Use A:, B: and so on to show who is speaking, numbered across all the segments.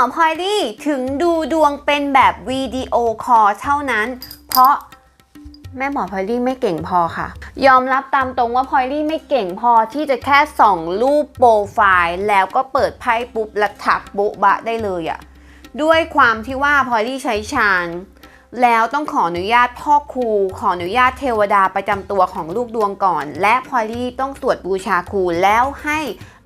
A: อพลอยลี่ถึงดูดวงเป็นแบบวิดีโอคอลเท่านั้น เพราะแม่หมอพลอยลี่ไม่เก่งพอค่ะ ยอมรับตามตรงว่าพลอยลี่ไม่เก่งพอที่จะแค่ส่องรูปโปรไฟล์แล้วก็เปิดไพ่ปุ๊บแล้วถักโบ๊ะบะได้เลยอะด้วยความที่ว่าพลอยลี่ใช้ชาน แล้วต้องขออนุญาตพ่อครู ขออนุญาตเทวดาประจำตัวของลูกดวงก่อน และพอลี่ต้องสวดบูชาครูแล้วให้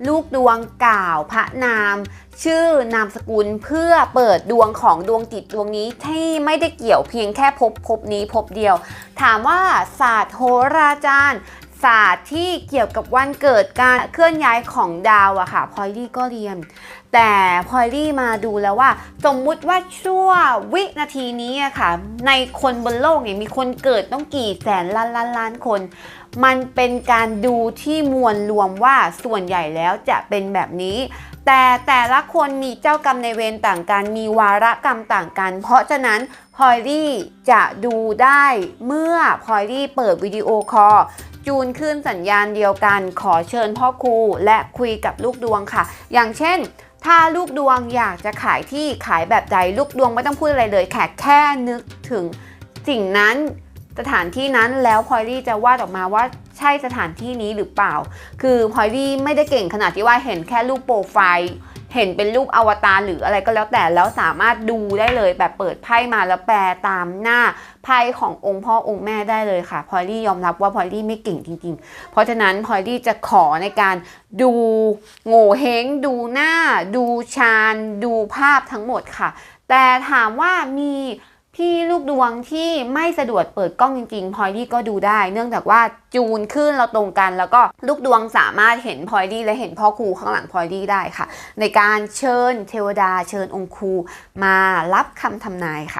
A: ลูกดวงกล่าวพระนาม ชื่อนามสกุลเพื่อเปิดดวงของดวงจิตดวงนี้ที่ไม่ได้เกี่ยวเพียงแค่พบพบนี้พบเดียว ถามว่าศาสตร์โหราจารย์ ศาสตร์ที่เกี่ยวกับวันเกิดการเคลื่อนย้ายของดาวอะค่ะพลอยลี่ก็เรียน แต่พลอยลี่มาดูแล้วว่า สมมุติว่าชั่ววินาทีนี้อะค่ะ ในคนบนโลกเนี่ยมีคนเกิดต้องกี่แสนล้านล้านล้านคน มันเป็นการดูที่มวลรวมว่าส่วนใหญ่แล้วจะเป็นแบบนี้ แต่แต่ละคนมีเจ้ากรรมในเวรต่างกัน มีวาระกรรมต่างกัน เพราะฉะนั้นพอยลี่จะดูได้เมื่อพอยลี่เปิดวิดีโอคอลจูนขึ้นสัญญาณเดียวกัน ขอเชิญพ่อครูและคุยกับลูกดวงค่ะ อย่างเช่น ถ้าลูกดวงอยากจะขายที่ขายแบบใดลูกดวงไม่ต้องพูดอะไรเลยแค่แค่นึกถึงสิ่งนั้น สถานที่นั้นแล้วพลอยลี่จะวาดออกมาว่าใช่สถานที่นี้หรือเปล่า คือพลอยลี่ไม่ได้เก่งขนาดที่ว่าเห็นแค่รูปโปรไฟล์เห็นเป็นรูปอวตารหรืออะไรก็แล้วแต่แล้วสามารถดูได้เลยแบบเปิดไพ่มาแล้วแปลตามหน้าไพ่ขององค์พ่อองค์แม่ได้เลยค่ะพอยลี่ยอมรับว่าพอยลี่ไม่เก่งจริง ๆ เพราะฉะนั้นพอยลี่จะขอในการดูโง่เฮงดูหน้า ดูชาญดูภาพทั้งหมดค่ะ แต่ถามว่ามี ที่ลูกดวงที่ไม่สะดวกเปิดกล้องจริงๆพลอยลี่ก็ดูได้ เนื่องจากว่าจูนขึ้นเราตรงกันแล้วก็ลูกดวงสามารถเห็นพลอยลี่และเห็นพ่อครูข้างหลังพลอยลี่ได้ค่ะ ในการเชิญเทวดาเชิญองค์ครูมารับคำทำนายค่ะ